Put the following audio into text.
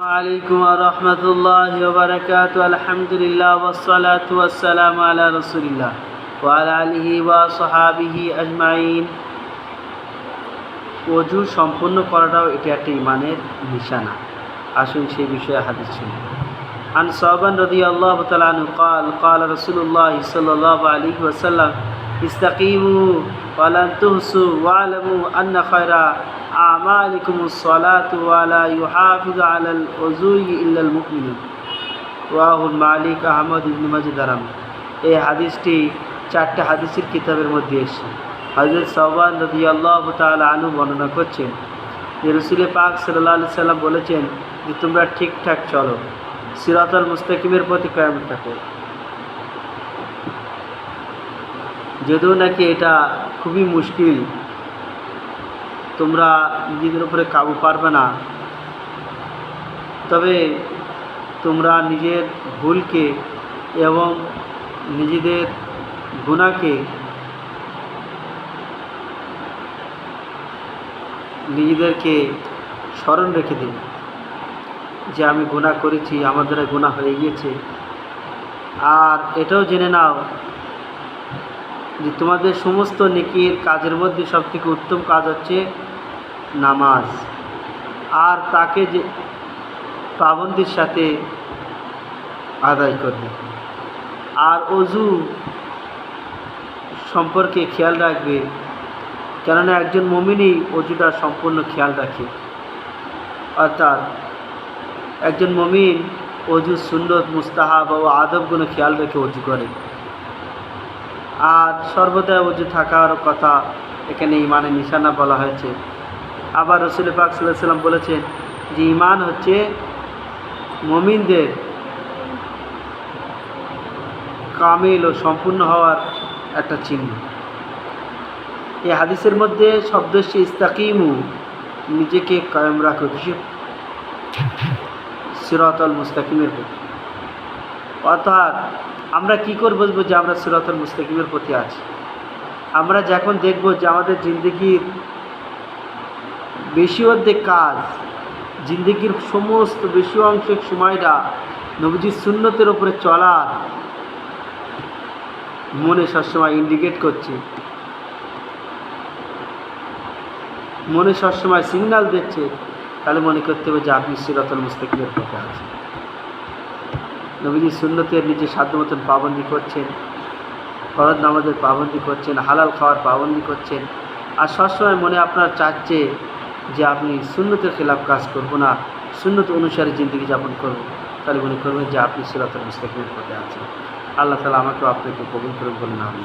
عليكم ورحمة الله وبركاته الحمد لله والصلاة والسلام على رسول الله وعلى آله وصحابه أجمعين অজু সম্পূর্ণ করাটাও এটি একটা ইমানের নিশানা আসুন সেই বিষয়ে হাদিস শুনি عن صوبان رضي الله تعالى عنه قال قال رسول الله صلى الله عليه وسلم ইস্তাকিমু ওয়ালাম তুহসু ওয়ালামু আন্না খয়রা আমালিকুম সলাতু ওয়ালা ইউহাফিজ আলাল ওজুই ইল্লাল মুকমিন ওয়াহুল মালিক আহমদ ইবনে মাজিদারাম এই হাদিসটি চারটে হাদিসের কিতাবের মধ্যে এসেছে। হজরত সবান রবি আল্লাহ তাল আলু বর্ণনা করছেন, যে রসুল পাক সাল্লাহ আলি সাল্লাম বলেছেন যে, তোমরা ঠিকঠাক চলো। সিরাতাল মুস্তাকিমের প্রতি কায়াম থাকো। যদিও নাকি এটা খুবই মুশকিল, তোমরা নিজেদের উপরে কাবু পারবে না। তবে তোমরা নিজের ভুলকে এবং নিজেদের গুণাকে নিজেদেরকে স্মরণ রেখে দিন যে আমি গুণা করেছি, আমার দ্বারা গুণা হয়ে গিয়েছে। আর এটাও জেনে নাও যে তোমাদের সমস্ত নেকির কাজের মধ্যে সবথেকে উত্তম কাজ হচ্ছে নামাজ। আর তাকে যে পাবন্দির সাথে আদায় করবে। আর অজু সম্পর্কে খেয়াল রাখবে, কেননা একজন মমিনই অজুটা সম্পূর্ণ খেয়াল রাখে। অর্থাৎ একজন মমিন অজু, সুন্নত, মুস্তাহাব ও আদবগুলো খেয়াল রেখে অজু করে। আর সর্বদা অজু থাকার কথা এখানে ইমানে নিশানা বলা হয়েছে। আবার রসুল পাক সাল্লাম বলেছেন যে ইমান হচ্ছে মমিনদের কামিল ও সম্পূর্ণ হওয়ার একটা চিহ্ন। এই হাদিসের মধ্যে শব্দ সে ইস্তাকিমু, নিজেকে কায়েম রাখো সিরাতল মুস্তাকিমের প্রতি অর্থাৎ আমরা কি করে বুঝব যে আমরা সিরাতল মুস্তাকিমের প্রতি আছি? আমরা যখন দেখব যে আমাদের জিন্দগির বেশি অর্ধেক কাজ, জিন্দগির সমস্ত বেশি অংশের সময়টা নবীজির সুন্নতের ওপরে চলার মনে সবসময় ইন্ডিকেট করছে। মনে সবসময় সিগনাল দিচ্ছে। তাহলে মনে করতে হবে যে আপনি সিরাতুল মুস্তাকিমের পথে আছেন। নবীজি সুন্নতের নিজে সাধ্য মতন পাবন্দি করছেন ফরজ নামাজের পাবন্দি করছেন, হালাল খাওয়ার পাবন্দি করছেন। আর সবসময় মনে আপনার চাচ্ছে যে আপনি সুন্নতের খেলাফ কাজ করব না, সুন্নত অনুসারে জিন্দগি যাপন করব। তাহলে মনে করবেন যে আপনি সুরাতের মুস্তাকিমের পথে আছেন। আল্লাহ তালা আমাকেও আপনাকে কবুল করে বলেন আমি